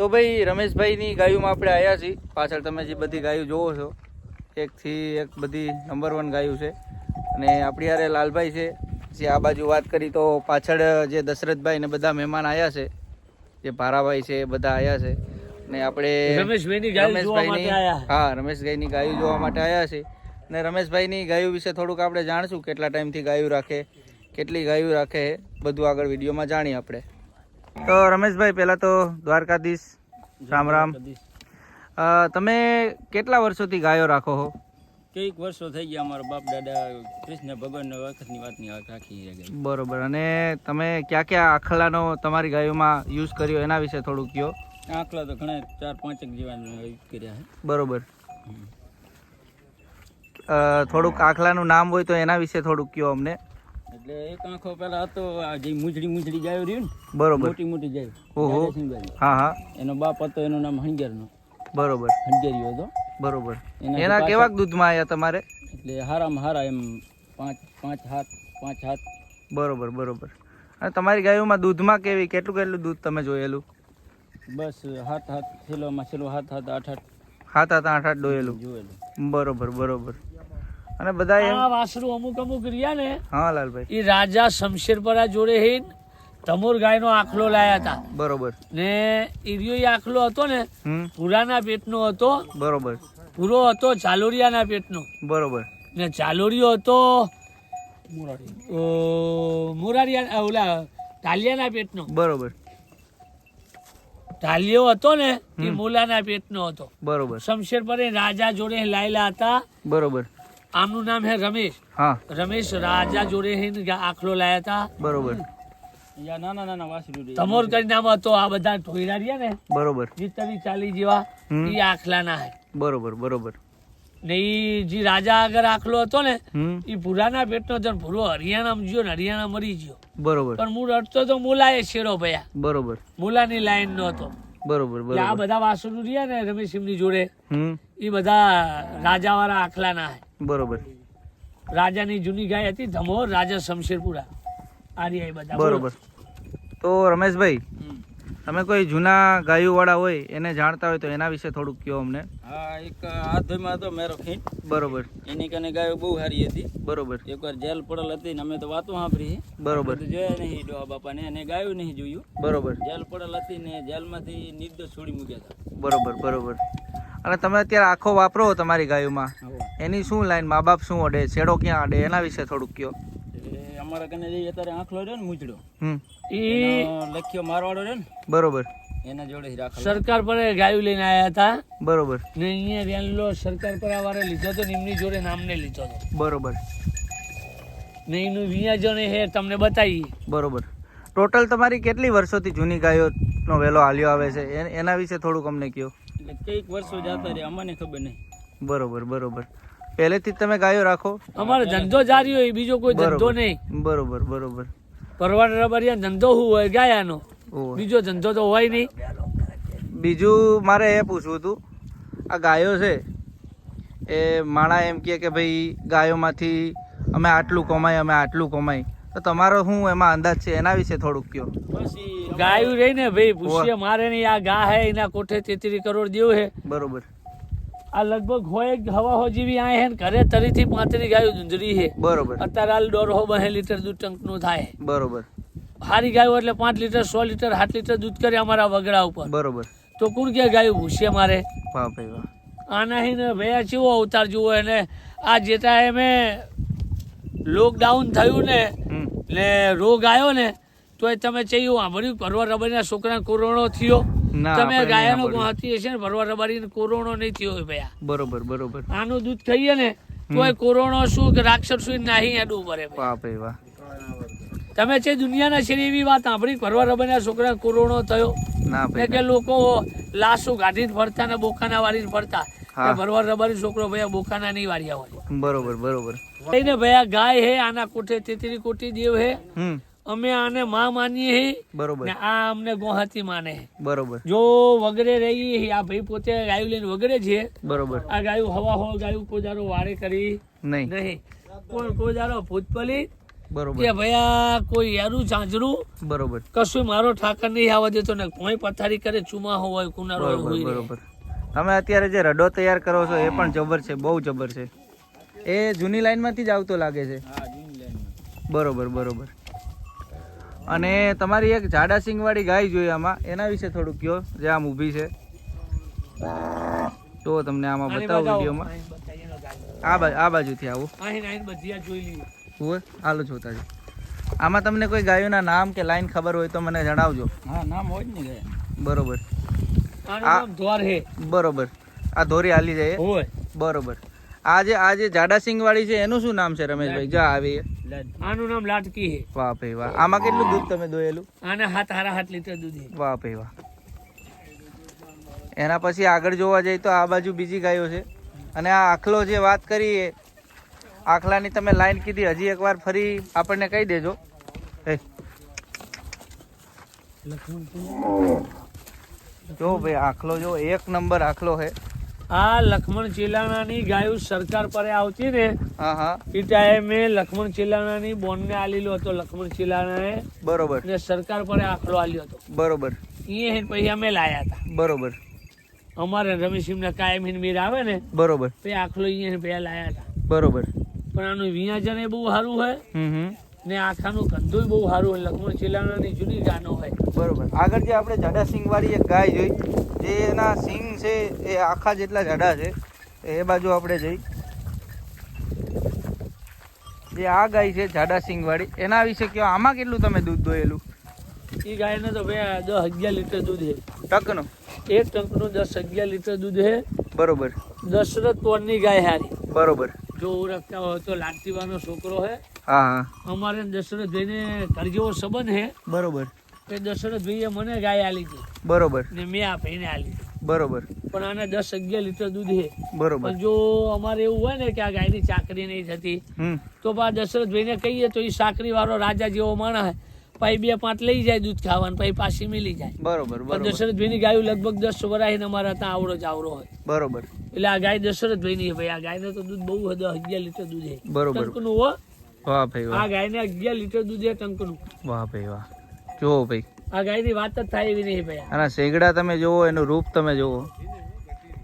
તો ભાઈ રમેશભાઈની ગાયોમાં આપણે આવ્યા છીએ. પાછળ તમે જે બધી ગાયો જોવો છો એકથી એક બધી નંબર વન ગાયું છે. અને આપણી હારે લાલભાઈ છે. જે આ બાજુ વાત કરી તો પાછળ જે દશરથભાઈ ને બધા મહેમાન આવ્યા છે જે ભારાભાઈ છે એ બધા આવ્યા છે. ને આપણે રમેશભાઈની રમેશભાઈની-. હા રમેશભાઈની ગાયો જોવા માટે આવ્યા છે. ને રમેશભાઈની ગાયો વિશે થોડુંક આપણે જાણશું કેટલા ટાઈમથી ગાયું રાખે કેટલી ગાયું રાખે બધું આગળ વિડીયોમાં જાણીએ આપણે. તો રમેશભાઈ પહેલાં તો દ્વારકાધીશ રામ રામ તમે કેટલા વર્ષોથી ગાયો રાખો છો કંઈક વર્ષો થઈ ગયા અમારા બાપ દાદા કૃષ્ણ ભગવાન વખતની વાતની વાત રાખી બરોબર. અને તમે ક્યાં ક્યાં આખલાનો તમારી ગાયોમાં યુઝ કર્યો? એના વિશે થોડું કહો આખલા તો ઘણા ચાર પાંચ જેવા યુઝ કર્યા છે. બરોબર. થોડુંક આખલાનું નામ હોય તો એના વિશે થોડુંક કહો અમને? એટલે એક આંખો પેલા હતો આ જે મુજડી મુજડી ગાયો રહ્યું ને બરોબર. મોટી મોટી જાય ઓહો. હા હા. એનો બાપ હતો એનું નામ હંગેરનો બરોબર. હંગેરીયો હતો. બરોબર. એના કેવા દૂધમાં આવ્યા તમારે? એટલે હારામાં હારા એમ પાંચ પાંચ હાથ પાંચ હાથ. બરોબર બરોબર. અને તમારી ગાયોમાં દૂધમાં કેવી કેટલું કેટલું દૂધ તમે જોયેલું? બસ હાથ હાથ છેલ્લોમાં છેલ્લો હાથ હાથ આઠ આઠ. હાથ હાથ આઠ આઠ જોયેલું જોયેલું. બરોબર બરોબર. અને બધા આ વાસરું અમુક અમુક રહ્યા ને હા લાલભાઈ. એ રાજા શમશેરપરા જોડે હિન તમોર ગાયનો આખલો લાયા હતા. બરોબર. ને ઈરિયો એ આખલો હતો ને પુરાના પેટનો હતો બરોબર. પૂરો હતો ચાલોરિયાના પેટનો. બરોબર. ને ચાલોરિયો હતો મોરારિયા ઓલા ટાલિયાના પેટનો. બરોબર. ટાલિયો હતો ને એ મોલાના પેટનો હતો. બરોબર. શમશેર પર રાજા જોડે લાયેલા હતા. બરોબર. આમનું નામ હે રમેશ. હા. રમેશ રાજા જોડે હે આખલો લાયા હતા બરોબર. તમોર કરી નામ હતો આ બધા ઠોઈરા રહ્યા ને બરોબર. જીતરી ચાલી જેવા એ આખલા ના હે. બરોબર બરોબર. ને ઈ જે રાજા આગળ આખલો હતો ને એ પુરાના પેટનો હતો ને પૂરો હરિયાણા ગયો ને હરિયાણા મરી ગયો બરોબર. પણ મૂળ અડતો તો મુલાએ શેરો ભયા. બરોબર. મુલાની લાઈન નો હતો. બરોબર બરોબર. આ બધા વાસુનું રહ્યા ને રમેશ એમની જોડે એ બધા રાજા વાળા આખલા આખલાના હે. બરોબર. રાજાની જૂની ગાય હતી ધમોર રાજા શમશેરપુરા. આ રહ્યા બધા. બરોબર. તો રમેશભાઈ તમે કોઈ જૂના ગાયો વાળા હોય એને જાણતા હોય તો એના વિશે થોડુંક કહો અમને. હા એક હાથ હતો મેરો ખીણ. બરોબર. એની કને ગાયો બહુ સારી હતી. બરોબર. એકવાર જેલ પડેલ હતી ને અમે તો વાતો સાંભળી. બરોબર. તો જોયા નહીં ડોહા બાપાને એને ગાયું નહીં જોયું. બરોબર. જેલ પડેલ હતી ને જેલમાંથી નિર્દોષ છોડી મૂક્યા હતા. બરોબર બરોબર. અને તમે અત્યારે આખો વાપરો તમારી ગાયોમાં? એની શું લાઈન મા બાપ શું અડે? છેડો ક્યાં અડે? એના વિશે થોડુંક કહો એટલે અમારા કને જે અત્યારે આંખલો રહ્યો ને મૂજડો હમ. એ લખ્યો મારવાડો રહ્યો ને બરોબર. એના જોડે જ રાખેલો. સરકાર પર ગાયું લઈને આવ્યા હતા. બરોબર. ને અહીંયા રેલો સરકાર પર આવારે લીધો તો ને એમની જોડે નામને લીધો હતો બરોબર. ને એનું વિયાજણ હે તમને બતાવી બરોબર. ટોટલ તમારી કેટલી વર્ષોથી જૂની ગાયોનો વેલો હાલ્યો આવે છે? એ- એના વિશે થોડુંક અમને કહો એટલે કંઈક વર્ષો જતા રહે અમને ખબર નહીં. બરોબર બરોબર. પહેલેથી તમે ગાયો રાખો. અમારો ધંધો જારી હોય બીજો કોઈ ધંધો નહીં. બરોબર બરોબર. પરવાડ રબરિયા ધંધો હું હોય ગાયાનો. બીજો ધંધો તો હોય નહીં. બીજું મારે એ પૂછવું હતું આ ગાયો છે એ માણા એમ કહે કે ભાઈ ગાયોમાંથી અમે આટલું કમાઈ અમે આટલું કમાઈ. તો તમારો શું એમાં અંદાજ છે? એના વિશે થોડુંક કયો ગાયું રહી ને ભાઈ પૂછીએ. મારે નહીં આ ગા હે એના કોઠે તેત્રી કરોડ દેવું હે. બરોબર. આ લગભગ હોય હવા હો જેવી આ હે ને ઘરે તરીથી પાંતરી ગાયો ઝુંઝરી હે. બરોબર. અત્યારે હાલ દોઢ બહે લીટર દૂધ ટંકનું થાય. બરોબર. હારી ગાયો એટલે પાંચ લીટર સો લીટર સાત લીટર દૂધ કરે અમારા વગડા ઉપર. બરોબર. તો કોણ કે ગાયું ભૂસીએ મારે? આના ને ભૈયા ચેવો અવતાર જુઓ એને. આ જેટા એમે લોકડાઉન થયું ને એટલે ને રોગ આવ્યો ને તો તમે ચયું સાંભળ્યું પરવા રબરના છોકરા કોરોનો થયો. તમે ગાયનો. ગુવાહાટી હશે ને ભરવા રબારી કોરોનો નહીં થયો હોય ભૈયા. બરોબર બરોબર. આનું દૂધ ખાઈએ ને તો એ કોરોનો શું કે રાક્ષસ શું નાહી એડું પડે ભઈ. વાહ તમે છે દુનિયાના છે એવી વાત સાંભળી ભરવા રબારીના છોકરા કોરોનો થયો. ના ને કે લોકો લાશો ગાઢી ફરતા ને બોકાના વાળીને ફરતા. ભરવા રબારી છોકરો ભાઈ બોકાના નહીં વાળ્યા હોય. બરોબર બરોબર. ભૈયા ગાય હે આના કોઠે તેતરી કોટી દેવ હે. અમે આને માં માનીએ હે. બરોબર. ને આ અમને ગોહાતી માને બરોબર. જો વગરે રહી આ ભાઈ પોતે ગાયું લઈને વગરે છે. બરોબર. આ ગાયું હવા હો ગાયું કોજારો વારે કરી. નહીં. નહીં. કોણ કોજારો ભૂતપલી. બરોબર. કે ભયા કોઈ યારું ઝાંઝરું? બરોબર. કશું મારો ઠાકર નહીં આવવા દેતો ને કોઈ પથારી કરે ચુમા હોય કુનારો હોય બરોબર તમે અત્યારે જે રડો તૈયાર કરો છો એ પણ જબર છે બહુ જબર છે. એ જૂની લાઈનમાંથી જ આવતો લાગે છે. હા જૂની લાઈનમાં બરોબર બરોબર. અને તમારી એક જાડા સિંગવાળી ગાય જોઈએ આમાં. એના વિશે થોડું કયો જે આમ ઊભી છે. તો તમને આમાં બતાવું. વિડીયોમાં. આ બાજુ આ બાજુથી આવું. હોય હાલો જોતા છે આમાં તમને કોઈ ગાયોના નામ કે લાઈન ખબર હોય તો મને જણાવજો. હા નામ હોય જ ને બરોબર. આ- બરોબર. આ ધોરી હાલી જાય બરોબર. આ જે આ જે જાડા સિંગવાળી છે એનું શું નામ છે રમેશભાઈ? જા આવી. આનું નામ લાટકી હે વાહ ભાઈ વાહ. આમાં કેટલું દૂધ તમે દોયેલું? આને હાથ હારા હાથ લીટર દૂધ વાહ ભાઈ વાહ. એના પછી આગળ જોવા જઈએ તો આ બાજુ બીજી ગાયો છે. અને આ આખલો જે વાત કરી આખલાની તમે લાઈન કીધી હજી એકવાર ફરી આપણને કહી દેજો. જો ભાઈ આખલો જો એક નંબર આખલો છે. આ લખમણ ચિલાણાની ગાયો સરકાર પર આવતી ને હા હા. એ ટાઈમે લખમણ ચિલાણાની બોનને આલેલો હતો લખમણ ચિલાણાએ બરોબર. ને સરકાર પર આખલો આલ્યો હતો. બરોબર. એ પછી અમે લાયા હતા. બરોબર. અમારે રમેશિમને કાયમ મીર આવે ને બરોબર. તે આખલો અહીંયા પહેલા લાયા હતા. બરોબર. પણ આનું વિયાજન એ બહુ સારું હોય ને આખાનું કંદુય બહુ સારું હોય લખમણ ચિલાણાની જૂની ગાનો હોય. બરોબર. આગળ જે આપણે જાડા સિંગ વાળી એક ગાય જોઈ જે એના સિંગ છે એ આખા જેટલા જાડા છે એ બાજુ આપણે જઈ. જે આ ગાય છે જાડા સિંગ વાળી એના વિશે કયો આમાં કેટલું તમે દૂધ દોયેલું? એ ગાયને તો ભાઈ દસ અગિયાર લીટર દૂધ છે. ટકનું? એક ટંકનું દસ અગિયાર લીટર દૂધ છે. બરોબર. દશરથ તોડની ગાય હારી. બરોબર. જો ઓળખતા હોય તો લાડતીવાનો છોકરો હે હા હા. અમારે દશરથભાઈને ઘર કરજેવો સંબંધ હે બરોબર. એ દશરથ દશરથભાઈએ મને ગાય આલી હતી. બરોબર. ને મેં આ ભાઈને આલી બરોબર. પણ આને દસ અગિયાર લીટર દૂધ હે બરોબર. જો અમારે એવું હોય ને કે આ ગાયની ચાકરી નહીં થતી તો પા દશરથભાઈને કહીએ તો એ સાકરી વાળો રાજા જેવો માણસ પછી બે પાંચ લઈ જાય દૂધ ખાવાનું પછી પાછી મિલી જાય. બરોબર દશરથભાઈની ગાયું લગભગ દસ વરાહીને અમારા ત્યાં આવડો જ આવડો હોય. બરોબર. એટલે આ ગાય દશરથભાઈની છે ભાઈ. આ ગાયને તો દૂધ બહુ હદ અગિયાર લીટર દૂધ છે. બરોબર. ટંકનું હો. વાહ ભાઈ આ ગાય ગાયને અગિયાર લીટર દૂધ છે ટંકનું. વાહ ભાઈ વાહ. જો ભાઈ. આ ગાયની વાત જ થાય એવી નહીં ભાઈ. આના શેગડા તમે જુઓ એનું રૂપ તમે જુઓ.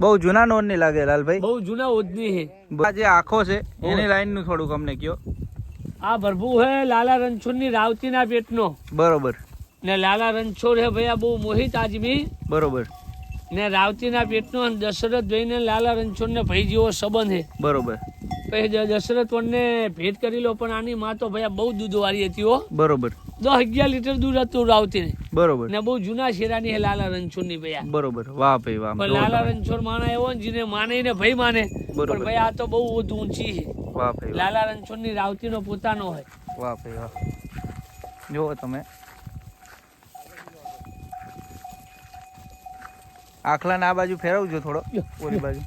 બહુ જૂના નોનની લાગે લાલભાઈ. બહુ જૂના ઓજની છે આ જે આખો છે એની લાઈનનું થોડુંક અમને કયો. આ ભરભુ હે લાલા રણછોડની રાવતીના પેટનો. બરોબર. ને લાલા રણછોડ હે ભાઈ આ બહુ મોહિત આદમી. બરોબર. ને રાવતીના પેટનો અને દશરથ જોઈને લાલા રણછોડને ભાઈ જેવો સંબંધ છે બરોબર. પછી દશરથ વનને ભેટ કરી લો પણ આની માં તો ભાઈ બહુ દૂધ વાળી હતી હો. બરોબર. દસ અગિયાર લીટર દૂધ હતું રાવતીને બરોબર. ને બહુ જૂના શેરાની હે લાલા રણછોડની ભાઈ બરોબર. વાહ ભાઈ વાહ પણ લાલા. રણછોડ માણા એવો ને જેને માને ને ભાઈ માને. બરોબર. પણ ભાઈ આ તો બહુ વધુ ઊંચી છે. વાહ ભાઈ લાલા રણછોડની રાવતી નો પોતાનો હોય. વાહ ભાઈ વાહ. જુઓ તમે. આખલાને આ બાજુ ફેરવજો થોડો. ઓલી બાજુ.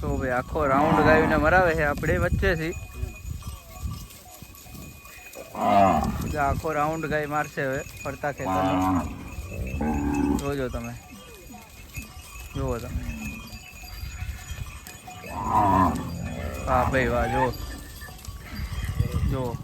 તો ભાઈ આખો રાઉન્ડ ગાયુને મરાવે છે, આપણે વચ્ચેથી. જો આખો રાઉન્ડ ગાય મારશે હવે, ફરતા ખેતર જોજો તમે. જુઓ તમે. વાહ ભાઈ, વાહ, જુઓ. જુઓ.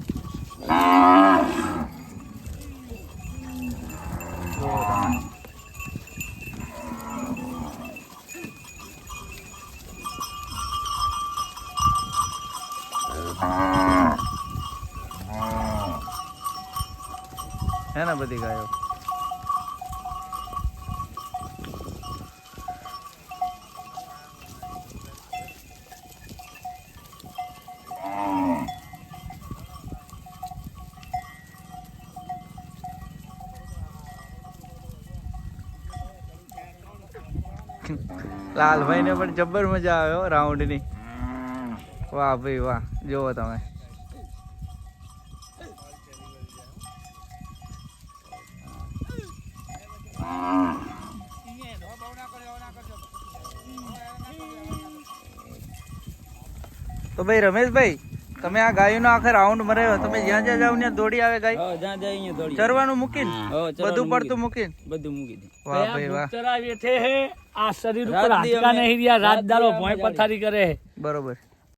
હે ને બધી ગાયો? લાલભાઈ ને પણ જબ્બર મજા આવ્યો રાઉન્ડની વાહ ભાઈ વાહ, જુઓ તમે. તો ભાઈ રમેશભાઈ તમે આ ગાયનો આખે રાઉન્ડ મરાયો તમે જ્યાં જ્યાં જાવ ત્યાં દોડી આવે ગાય. જ્યાં જાય અહીંયા દોડી ચરવાનું મૂકીને? બધું પડતું મૂકીને? બધું મૂકી દે. વાહ ભાઈ વાહ. ભૂતરા છે આ શરીર ઉપર અમે- નહીં રહ્યા. રાત રાત દી દાડો અમે ભોંય પથારી કરે બરોબર.